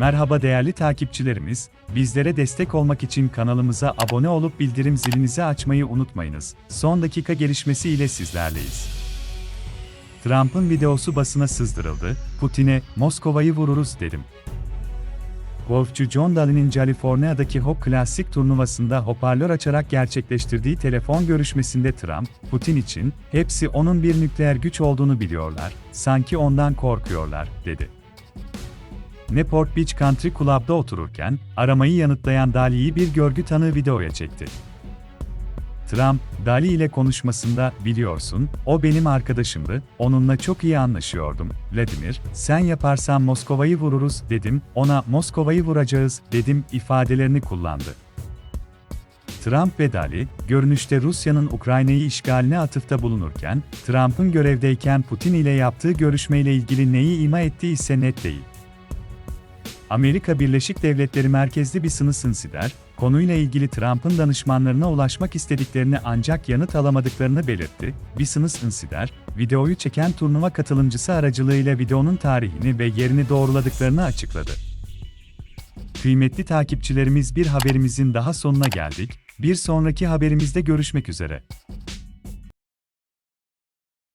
Merhaba değerli takipçilerimiz, bizlere destek olmak için kanalımıza abone olup bildirim zilinizi açmayı unutmayınız. Son dakika gelişmesi ile sizlerleyiz. Trump'ın videosu basına sızdırıldı, Putin'e Moskova'yı vururuz dedim. Golfçü John Daly'nin California'daki Hop Klasik turnuvasında hoparlör açarak gerçekleştirdiği telefon görüşmesinde Trump, Putin için, hepsi onun bir nükleer güç olduğunu biliyorlar, sanki ondan korkuyorlar, dedi. Newport Beach Country Club'da otururken, aramayı yanıtlayan Daly'yi bir görgü tanığı videoya çekti. Trump, Dali ile konuşmasında, biliyorsun, o benim arkadaşımdı, onunla çok iyi anlaşıyordum. Vladimir, sen yaparsan Moskova'yı vururuz, dedim, ona Moskova'yı vuracağız, dedim, ifadelerini kullandı. Trump ve Dali, görünüşte Rusya'nın Ukrayna'yı işgaline atıfta bulunurken, Trump'ın görevdeyken Putin ile yaptığı görüşmeyle ilgili neyi ima ettiği ise net değil. Amerika Birleşik Devletleri merkezli bir sınıf insider, konuyla ilgili Trump'ın danışmanlarına ulaşmak istediklerini ancak yanıt alamadıklarını belirtti. Sınıf insider, videoyu çeken turnuva katılımcısı aracılığıyla videonun tarihini ve yerini doğruladıklarını açıkladı. Kıymetli takipçilerimiz bir haberimizin daha sonuna geldik. Bir sonraki haberimizde görüşmek üzere.